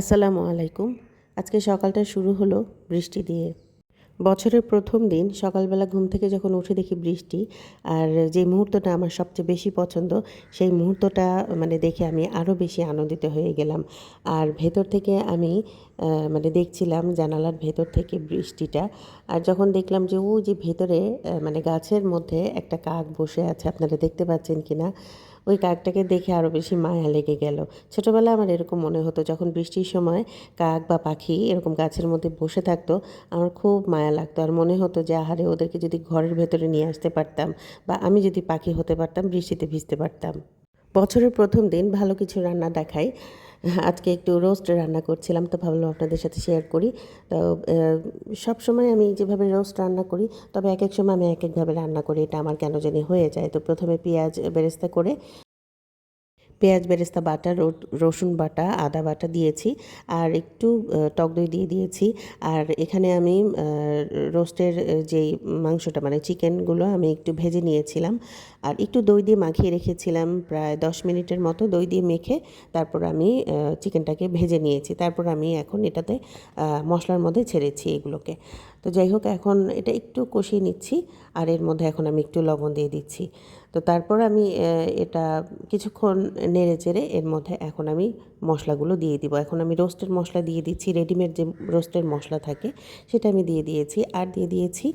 আসসালামু আলাইকুম। আজকে সকালটা শুরু হলো বৃষ্টি দিয়ে। বছরের প্রথম দিন, সকালবেলা ঘুম থেকে যখন উঠে দেখি বৃষ্টি, আর যে মুহূর্তটা আমার সবচেয়ে বেশি পছন্দ, সেই মুহূর্তটা মানে দেখে আমি আরও বেশি আনন্দিত হয়ে গেলাম। আর ভেতর থেকে আমি মানে দেখছিলাম জানালার ভেতর থেকে বৃষ্টিটা, আর যখন দেখলাম যে, ও, যে ভেতরে মানে গাছের মধ্যে একটা কাক বসে আছে, আপনারা দেখতে পাচ্ছেন কি না ওই কাকটাকে দেখে আরও বেশি মায়া লেগে গেল। ছোটোবেলা আমার এরকম মনে হতো, যখন বৃষ্টির সময় কাক বা পাখি এরকম গাছের মধ্যে বসে থাকতো, আমার খুব মায়া লাগতো। আর মনে হতো যে, আহারে, ওদেরকে যদি ঘরের ভেতরে নিয়ে আসতে পারতাম বা আমি যদি পাখি হতে পারতাম, বৃষ্টিতে ভিজতে পারতাম। বছরের প্রথম দিন ভালো কিছু রান্না দেখাই। আজকে একটু রোস্ট রান্না করছিলাম, তো ভাবলাম আপনাদের সাথে শেয়ার করি। তো সব সময় আমি যেভাবে রোস্ট রান্না করি, তবে এক এক সময় আমি এক একভাবে রান্না করি। এটা আমার কেন জানি হয়ে যায়। তো প্রথমে পেঁয়াজ বেরেস্তা করে পেঁয়াজ, বেরেস্তা বাটা রসুন বাটা, আদা বাটা দিয়েছি আর একটু টক দই দিয়ে দিয়েছি। আর এখানে আমি রোস্টের যেই মাংসটা মানে চিকেনগুলো আমি একটু ভেজে নিয়েছিলাম। আর একটু দই দিয়ে মাখিয়ে রেখেছিলাম প্রায় দশ মিনিটের মতো দই দিয়ে মেখে তারপর আমি চিকেনটাকে ভেজে নিয়েছি। তারপর আমি এখন এটাতে মশলার মধ্যে ছেড়েছি এগুলোকে। তো যাই হোক, এখন এটা একটু কষিয়ে নিচ্ছি আর এর মধ্যে এখন আমি একটু লবণ দিয়ে দিচ্ছি। তো তারপর আমি এটা কিছুক্ষণ নেড়ে চেড়ে এর মধ্যে এখন আমি মশলাগুলো দিয়ে দিব। এখন আমি রোস্টের মশলা দিয়ে দিচ্ছি, রেডিমেড যে রোস্টের মশলা থাকে সেটা আমি দিয়ে দিয়েছি। আর দিয়ে দিয়েছি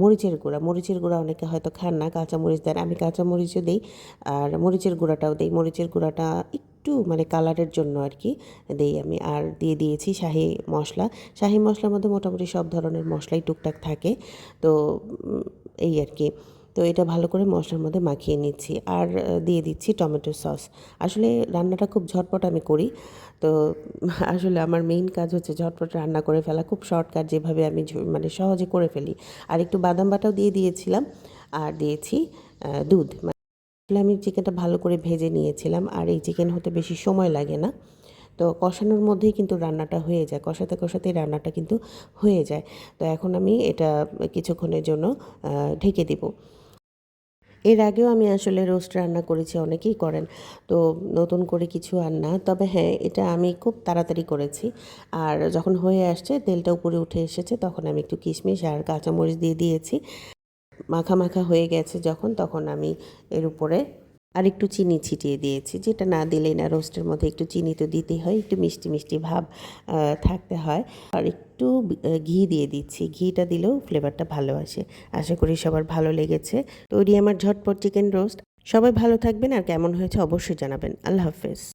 মরিচের গুঁড়া। মরিচের গুঁড়া অনেকে হয়তো খান না কাঁচা মরিচ দেন। আমি কাঁচা মরিচও দিই, আর মরিচের গুঁড়াটাও দিই। মরিচের গুঁড়াটা একটু মানে কালারের জন্য আর কি দিই আমি। আর দিয়ে দিয়েছি শাহি মশলা। শাহি মশলার মধ্যে মোটামুটি সব ধরনের মশলাই টুকটাক থাকে। তো এই আর কি। তো এটা ভালো করে মশলার মধ্যে মাখিয়ে নিচ্ছি। আর দিয়ে দিচ্ছি টমেটো সস। আসলে রান্নাটা খুব ঝটপট আমি করি। তো, আসলে আমার মেইন কাজ হচ্ছে ঝটপট রান্না করে ফেলা। খুব শর্টকাট যেভাবে আমি মানে সহজে করে ফেলি। আর একটু বাদাম বাটাও দিয়ে দিয়েছিলাম। আর দিয়েছি দুধ। আসলে আমি চিকেনটা ভালো করে ভেজে নিয়েছিলাম, আর এই চিকেন হতে বেশি সময় লাগে না। তো কষানোর মধ্যেই কিন্তু রান্নাটা হয়ে যায়, কষাতে কষাতেই রান্নাটা কিন্তু হয়ে যায়। তো এখন আমি এটা কিছুক্ষণের জন্য ঢেকে দিব। এর আগেও আমি আসলে রোস্ট রান্না করেছি, অনেকেই করেন। তো নতুন করে কিছু আর না, তবে হ্যাঁ এটা আমি খুব তাড়াতাড়ি করেছি। আর যখন হয়ে আসছে, তেলটা উপরে উঠে এসেছে, তখন আমি একটু কিশমিশ আর কাঁচামরিচ দিয়ে দিয়েছি। মাখা মাখা হয়ে গেছে যখন, তখন আমি এর উপরে আর একটু চিনি ছিটিয়ে দিয়েছি। যেটা না দিলেই না রোস্টের মধ্যে একটু চিনি তো দিতেই হয়, একটু মিষ্টি মিষ্টি ভাব থাকতে হয়। আর একটু ঘি দিয়ে দিচ্ছি। ঘিটা দিলেও ফ্লেভারটা ভালো আসে। আশা করি সবার ভালো লেগেছে। তৈরি আমার ঝটপট চিকেন রোস্ট। সবাই ভালো থাকবেন আর কেমন হয়েছে অবশ্যই জানাবেন। আল্লাহ হাফেজ।